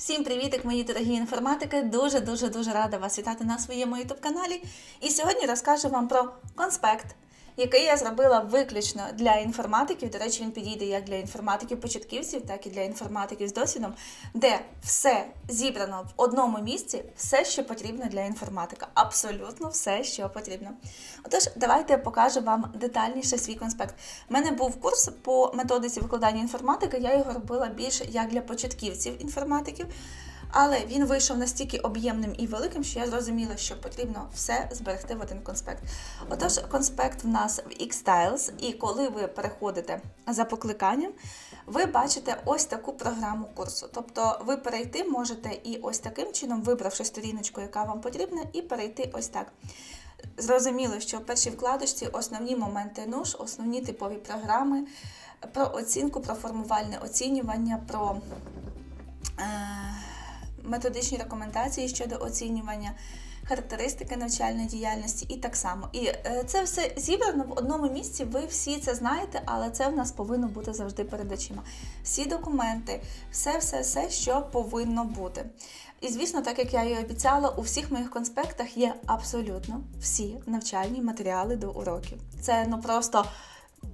Всім привітик, мої дорогі інформатики! Дуже дуже дуже рада вас вітати на своєму youtube каналі. І сьогодні розкажу вам про конспект, який я зробила виключно для інформатиків. До речі, він підійде як для інформатиків-початківців, так і для інформатиків з досвідом, де все зібрано в одному місці, все, що потрібно для інформатика. Абсолютно все, що потрібно. Отож, давайте я покажу вам детальніше свій конспект. У мене був курс по методиці викладання інформатики. Я його робила більше як для початківців інформатиків. Але він вийшов настільки об'ємним і великим, що я зрозуміла, що потрібно все зберегти в один конспект. Отож, конспект в нас в Xtiles, і коли ви переходите за покликанням, ви бачите ось таку програму курсу. Тобто ви перейти можете і ось таким чином, вибравши сторіночку, яка вам потрібна, і перейти ось так. Зрозуміло, що в першій вкладочці основні моменти НУШ, основні типові програми, про оцінку, про формувальне оцінювання, про е, методичні рекомендації щодо оцінювання, характеристики навчальної діяльності і так само. І е, це все зібрано в одному місці. Ви всі це знаєте, але це в нас повинно бути завжди перед очима. Всі документи, все, все, все, що повинно бути. І звісно, так як я і обіцяла, у всіх моїх конспектах є абсолютно всі навчальні матеріали до уроків. Це ну просто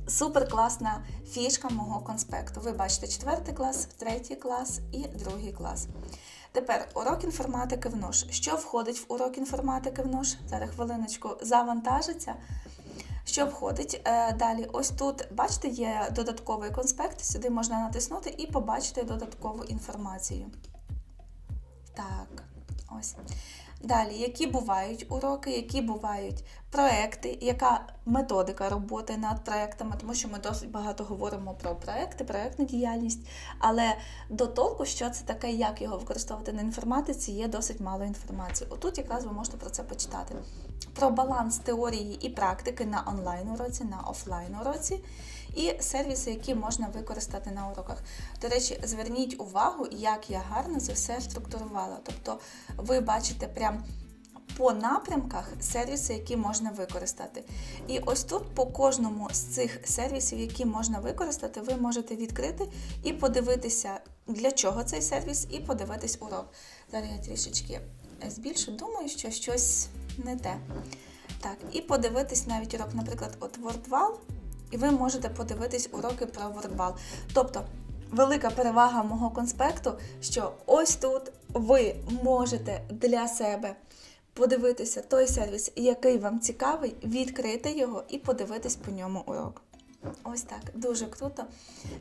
супер класна фішка мого конспекту. Ви бачите четвертий клас, третій клас і другий клас. Тепер урок інформатики в нож. Що входить в урок інформатики в нож? Зараз хвилиночку завантажиться. Що входить? Е, Далі, ось тут, бачите, є додатковий конспект. Сюди можна натиснути і побачити додаткову інформацію. Так, ось. Далі, які бувають уроки, які бувають проекти, яка методика роботи над проектами, тому що ми досить багато говоримо про проекти, проектну діяльність, але до толку, що це таке, як його використовувати на інформатиці, є досить мало інформації. Отут якраз ви можете про це почитати. Про баланс теорії і практики на онлайн уроці, на офлайн уроці. І сервіси, які можна використати на уроках. До речі, зверніть увагу, як я гарно це все структурувала. Тобто, ви бачите прям по напрямках сервіси, які можна використати. І ось тут по кожному з цих сервісів, які можна використати, ви можете відкрити і подивитися, для чого цей сервіс, і подивитись урок. Зараз я трішечки збільшу, думаю, що щось не те. Так, і подивитись навіть урок, наприклад, от WordWall, і ви можете подивитись уроки про WordWall. Тобто, велика перевага мого конспекту, що ось тут ви можете для себе подивитися той сервіс, який вам цікавий, відкрити його і подивитись по ньому урок. Ось так, дуже круто.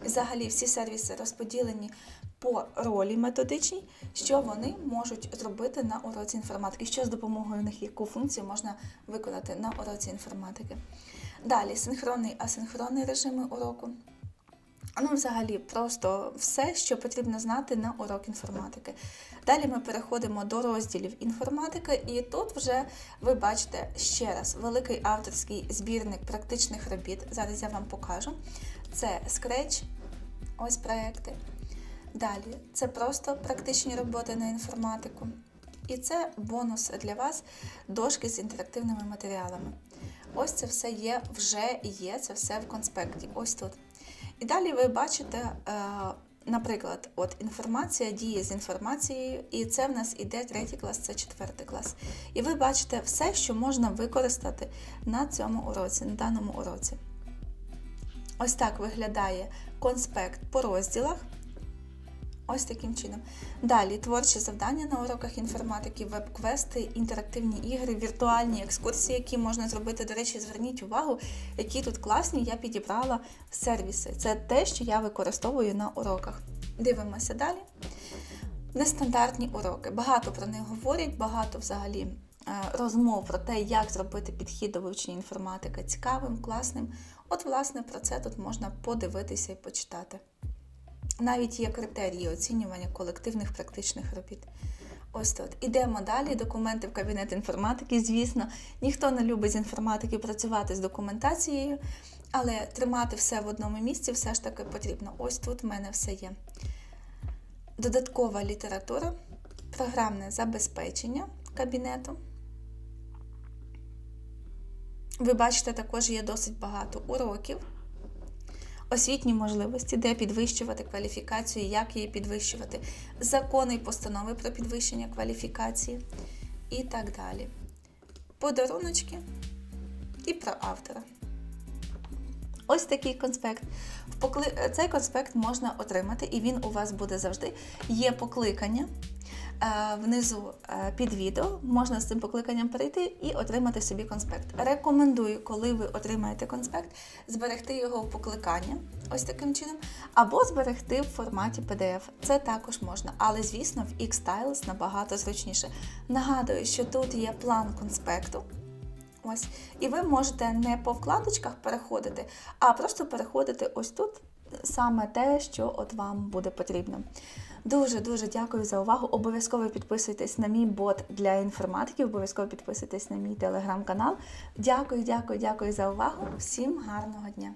Взагалі, всі сервіси розподілені по ролі методичній, що вони можуть зробити на уроці інформатики, що з допомогою них яку функцію можна виконати на уроці інформатики. Далі синхронний асинхронний режими уроку. Ну, взагалі, просто все, що потрібно знати на урок інформатики. Далі ми переходимо до розділів інформатики, і тут вже ви бачите ще раз великий авторський збірник практичних робіт. Зараз я вам покажу. Це Scratch, ось проекти. Далі це просто практичні роботи на інформатику. І це бонус для вас дошки з інтерактивними матеріалами. Ось це все є, вже є, це все в конспекті. Ось тут. І далі ви бачите, е, наприклад, от інформація діє з інформацією, і це в нас іде третій клас, це четвертий клас. І ви бачите все, що можна використати на цьому уроці, на даному уроці. Ось так виглядає конспект по розділах. Ось таким чином. Далі творчі завдання на уроках інформатики, веб-квести, інтерактивні ігри, віртуальні екскурсії, які можна зробити. До речі, зверніть увагу, які тут класні я підібрала сервіси. Це те, що я використовую на уроках. Дивимося далі. Нестандартні уроки. Багато про них говорять, багато взагалі е, розмов про те, як зробити підхід до вивчення інформатики цікавим, класним. От, власне, про це тут можна подивитися і почитати. Навіть є критерії оцінювання колективних практичних робіт. Ось тут. Ідемо далі. Документи в кабінет інформатики. Звісно, ніхто не любить з інформатики працювати з документацією, але тримати все в одному місці все ж таки потрібно. Ось тут в мене все є. Додаткова література, програмне забезпечення кабінету. Ви бачите, також є досить багато уроків. Освітні можливості, де підвищувати кваліфікацію, як її підвищувати, закони і постанови про підвищення кваліфікації і так далі. Подаруночки і про автора. Ось такий конспект. Цей конспект можна отримати, і він у вас буде завжди. Є покликання внизу е, під відео. Можна з цим покликанням перейти і отримати собі конспект. Рекомендую, коли ви отримаєте конспект, зберегти його в покликання, ось таким чином, або зберегти в форматі PDF. Це також можна, але звісно, в X-Styles набагато зручніше. Нагадую, що тут є план конспекту. Ось. І ви можете не по вкладочках переходити, а просто переходити ось тут саме те, що от вам буде потрібно. Дуже дуже дякую за увагу. Обов'язково підписуйтесь на мій бот для інформатики, обов'язково підписуйтесь на мій телеграм-канал. Дякую, дякую, дякую за увагу. Всім гарного дня!